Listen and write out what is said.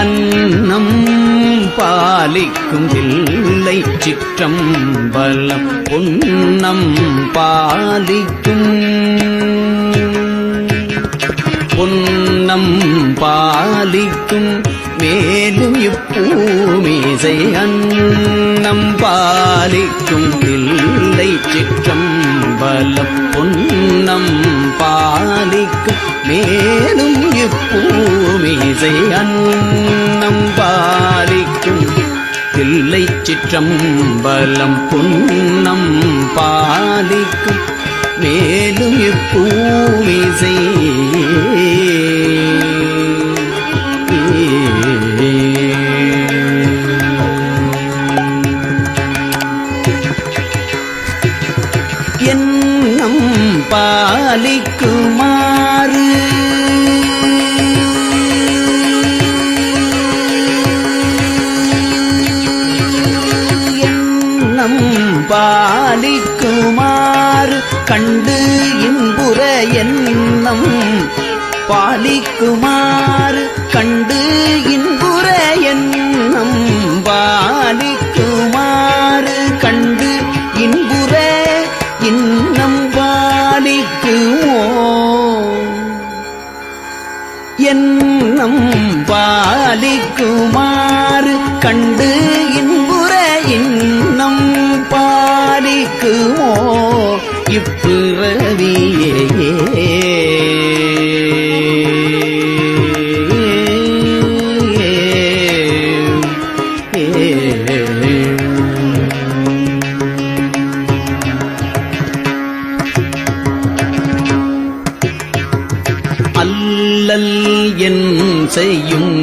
அன்னம் பாலிக்கும் தில்லை சிற்றம்பலம் பொன்னம் பாலிக்கும். பொன்னம் பாலிக்கும் மேலும் இப்பூமிசை அன்னம் பாலிக்கும் இல்லை சிற்றம்பலம் பொன்னம் பாலிக்கும். மேலும் பூமிசை அன்னம் பாலிக்கும் தில்லை சிற்றம்பலம் பொன்னம் பாலிக்கும் மேலும் இப்பூமிசை பாலிக்குமாறு பாலிக்குமாறு கண்டு இன்புற எண்ணம். பாலிக்குமாறு கண்டு இன்புற எண்ணம். பாலிக்குமாறு கண்டு இன்புற இன்னம் பாலிக்குமோ? எண்ணம். பாலிக்குமாறு கண்டு இருக்குமோ? இப்பிறவியே அல்லல் என் செய்யும்